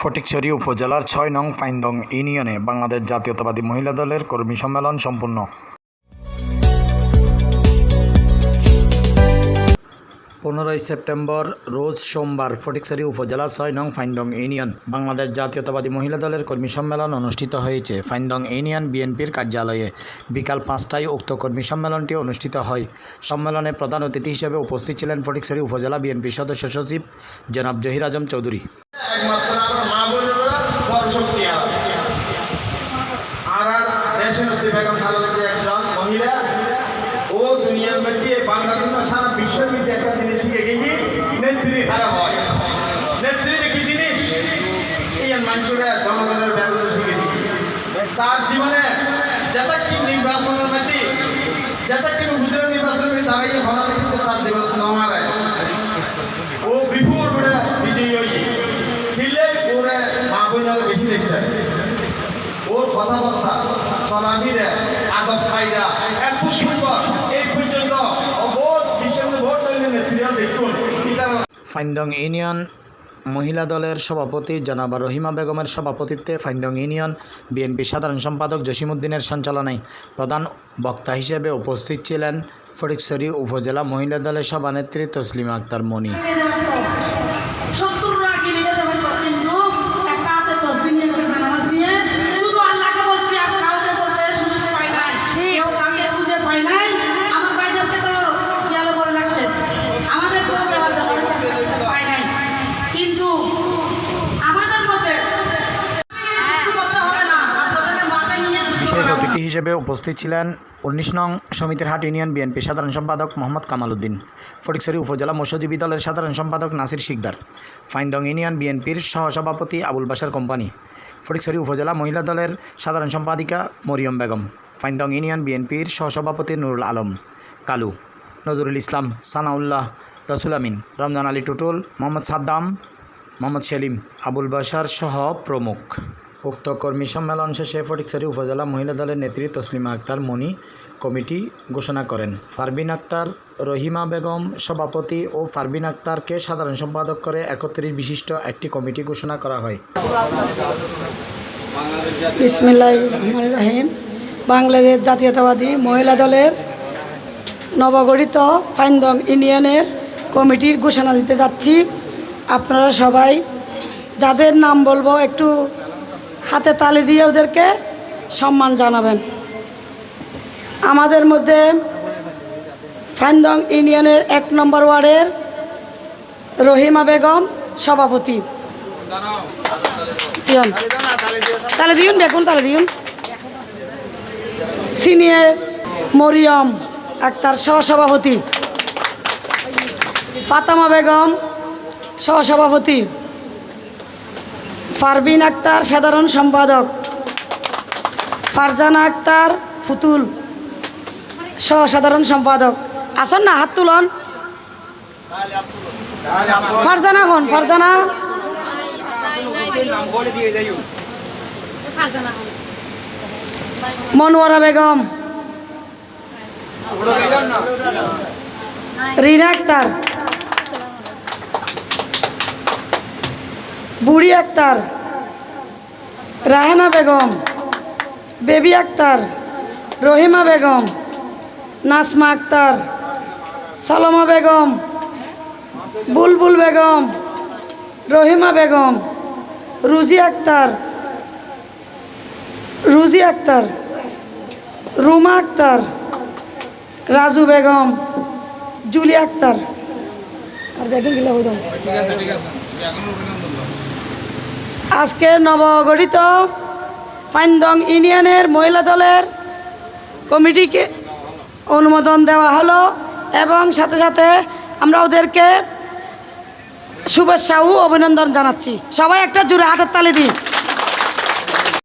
ফটিকছড়ি উপজেলার ছয় নং ফাইন্দং ইউনিয়নে বাংলাদেশ জাতীয়তাবাদী মহিলা দলের কর্মী সম্মেলন সম্পূর্ণ পনেরোই সেপ্টেম্বর, রোজ সোমবার ফটিকছড়ি উপজেলা ছয় নং ফাইন্দং ইউনিয়ন বাংলাদেশ জাতীয়তাবাদী মহিলা দলের কর্মী সম্মেলন অনুষ্ঠিত হয়েছে। ফাইন্দং ইউনিয়ন বিএনপির কার্যালয়ে বিকাল পাঁচটায় উক্ত কর্মী সম্মেলনটি অনুষ্ঠিত হয়। সম্মেলনে প্রধান অতিথি হিসেবে উপস্থিত ছিলেন ফটিকছড়ি উপজেলা বিএনপির সদস্য সচিব জনাব জহির আজম চৌধুরী একমাত্র আর মা বোনেরা বড় একজন মহিলা ও দুনিয়ার সারা বিশ্বের মধ্যে একটা জিনিস শিখে গেছি, নেত্রী হয়। নেত্রীর কি জিনিস? এই মানুষরা জনগণের ব্যবহার শিখে দিয়েছে। তার জীবনে যেটা কি নির্বাচনের মধ্যে যেটা কি গুজরাট নির্বাচনের মধ্যে দাঁড়াইয়ে ভালো কিন্তু তার জীবন নমারায় ও বিপুল বড় বিজয়ী হয়েছে খেলে ওরে মা বোনেরা বেশি দেখতে। ওর কথাবার্তা সরাফিরে আদব খাইদা এত সুন্দর এই পর্যন্ত ভোট বিশ্বের ভোট নেত্রীরা দেখুন ফাইন্দং ইউনিয়ন মহিলা দলের সভাপতি জনাবা রহিমা বেগমের সভাপতিত্বে ফাইন্দং ইউনিয়ন বিএনপি সাধারণ সম্পাদক জসিমউদ্দিনের সঞ্চালনায় প্রধান বক্তা হিসেবে উপস্থিত ছিলেন ফটিকছড়ি উপজেলা মহিলা দলের সভানেত্রী তসলিমা আক্তার মনি হিসেবে উপস্থিত ছিলেন উনিশ নং সমিতির হাট ইউনিয়ন বিএনপি সাধারণ সম্পাদক মোহাম্মদ কামাল উদ্দিন, ফটিকছড়ি উপজেলা মৎস্যজীবী দলের সাধারণ সম্পাদক নাসির শিকদার, ফাইন্দং ইউনিয়ন বিএনপির সহসভাপতি আবুল বাসার কোম্পানি, ফটিকছড়ি উপজেলা মহিলা দলের সাধারণ সম্পাদিকা মরিয়ম বেগম, ফাইন্দং ইউনিয়ন বিএনপির সহসভাপতি নুরুল আলম, কালু, নজরুল ইসলাম, সানাউল্লাহ, রসুল আমিন, রমজান আলী টুটুল, মোহাম্মদ সাদ্দাম, মোহাম্মদ সেলিম, আবুল বাসার সহ প্রমুখ। উক্ত কর্মী সম্মেলন শেষে ফটিকছড়ি উপজেলা মহিলা দলের নেত্রী তসলিমা আক্তার মনি কমিটি ঘোষণা করেন। ফারবিন আক্তার, রহিমা বেগম, সভাপতি ও ফারবিন আক্তারকে সাধারণ সম্পাদক করে একত্রিশ বিশিষ্ট একটি কমিটি ঘোষণা করা হয়। বাংলাদেশ জাতীয়তাবাদী মহিলা দলের নবগঠিত ফাইন্দং ইউনিয়নের কমিটির ঘোষণা দিতে যাচ্ছি। আপনারা সবাই যাদের নাম বলব একটু হাতে তালি দিয়ে ওদেরকে সম্মান জানাবেন। আমাদের মধ্যে ফাইন্দং ইউনিয়নের এক নম্বর ওয়ার্ডের রহিমা বেগম সভাপতি। তাহলে দিউন বেগুন তাহলে দিউন সিনিয়র মরিয়ম আক্তার সহসভাপতি। ফাতামা বেগম সহসভাপতি। ফারবিন আক্তার সাধারণ সম্পাদক। ফারজানা আক্তার ফুতুল সহ সাধারণ সম্পাদক। আসন না? হাত তুলন। ফারজানা হন ফারজানা। মনোয়ারা বেগম। রিনা আক্তার। বুড়ি আক্তার, রাহেনা বেগম, বেবি আক্তার, রহিমা বেগম নাসমা আক্তার, সলমা বেগম, বুলবুল বেগম, রহিমা বেগম, রুজি আক্তার রুজি আক্তার, রুমা আক্তার, রাজু বেগম, জুলি আক্তার। আর বেগম গিলা হইতাম আজকে নবগঠিত পাইন্দং ইউনিয়নের মহিলা দলের কমিটিকে অনুমোদন দেওয়া হলো এবং সাথে সাথে আমরা ওদেরকে শুভেচ্ছা ও অভিনন্দন জানাচ্ছি। সবাই একটা জুড়ে হাতের তালি দিই